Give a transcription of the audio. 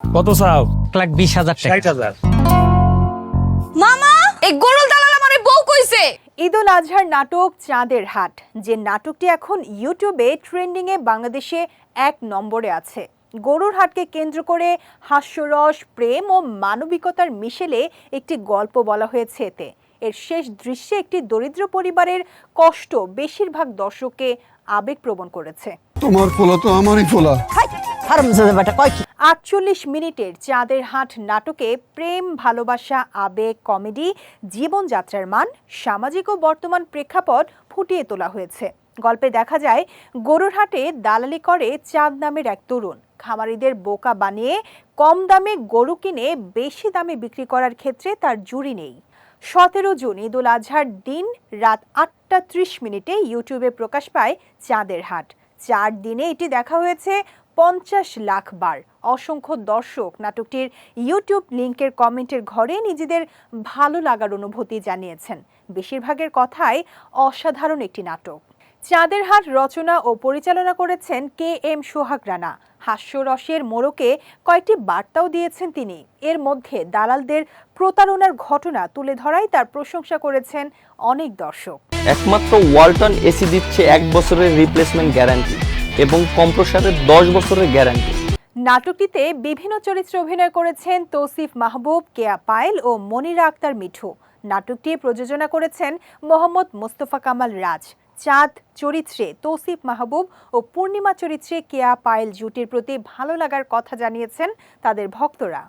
কত চাও? এক লাখ বিশ হাজার ষাট হাজার। মামা এই গরুল দালাল আমারে বউ কইছে। ঈদ উল আজহার নাটক চাঁদের হাট যে নাটকটি এখন ইউটিউবে ট্রেন্ডিংয়ে বাংলাদেশে এক নম্বরে আছে। গরুর হাটকে কেন্দ্র করে হাস্যরস প্রেম ও মানবিকতার মিশেলে একটি গল্প বলা হয়েছে এতে। এর শেষ দৃশ্যে একটি দরিদ্র পরিবারের কষ্ট বেশিরভাগ দর্শককে আবেগপ্রবণ করেছে। তোমার ফোলা তো আমারই আটচল্লিশ মিনিটের চাঁদের হাট নাটকে প্রেম, ভালোবাসা, আবেগ, কমেডি, জীবনযাত্রার মান, সামাজিক ও বর্তমান প্রেক্ষাপট ফুটিয়ে তোলা হয়েছে। গল্পে দেখা যায়, গরুর হাটে দালালি করে চাঁদ নামের এক তরুণ। খামারিদের বোকা বানিয়ে কম দামে গরু কিনে বেশি দামে বিক্রি করার ক্ষেত্রে তার জুড়ি নেই। সতেরো জুন, ঈদ উল আজহার দিন রাত আটটা ত্রিশ মিনিটে ইউটিউবে প্রকাশ পায় চাঁদের হাট। চার দিনে এটি দেখা হয়েছে পঞ্চাশ লাখ বার। অসংখ্য দর্শক নাটকটির ইউটিউব লিঙ্কের কমেন্টের ঘরে নিজেদের ভালো লাগার অনুভূতি জানিয়েছেন। বেশিরভাগের কথাই অসাধারণ একটি নাটক। চাঁদের হাট রচনা ও পরিচালনা করেছেন কে এম সোহাগ রানা। হাস্যরসের মোড়কে কয়েকটি বার্তাও দিয়েছেন তিনি। এর মধ্যে দালালদের প্রতারণার ঘটনা তুলে ধরাই তার প্রশংসা করেছেন অনেক দর্শক। একমাত্র ওয়ালটন এসি দিচ্ছে এক বছরের রিপ্লেসমেন্ট গ্যারান্টি এবং কম্প্রসারের দশ বছরের গ্যারান্টি। নাটকটিতে বিভিন্ন চরিত্রে অভিনয় করেছেন তৌসিফ মাহবুব, কেয়া পায়েল ও মনিরা আক্তার মিঠু। নাটকটি প্রযোজনা করেছেন মোহাম্মদ মোস্তফা কামাল রাজ। চাঁদ চরিত্রে তৌসিফ মাহবুব ও পূর্ণিমা চরিত্রে কেয়া পায়েল জুটির প্রতি ভালো লাগার কথা জানিয়েছেন তাদের ভক্তরা।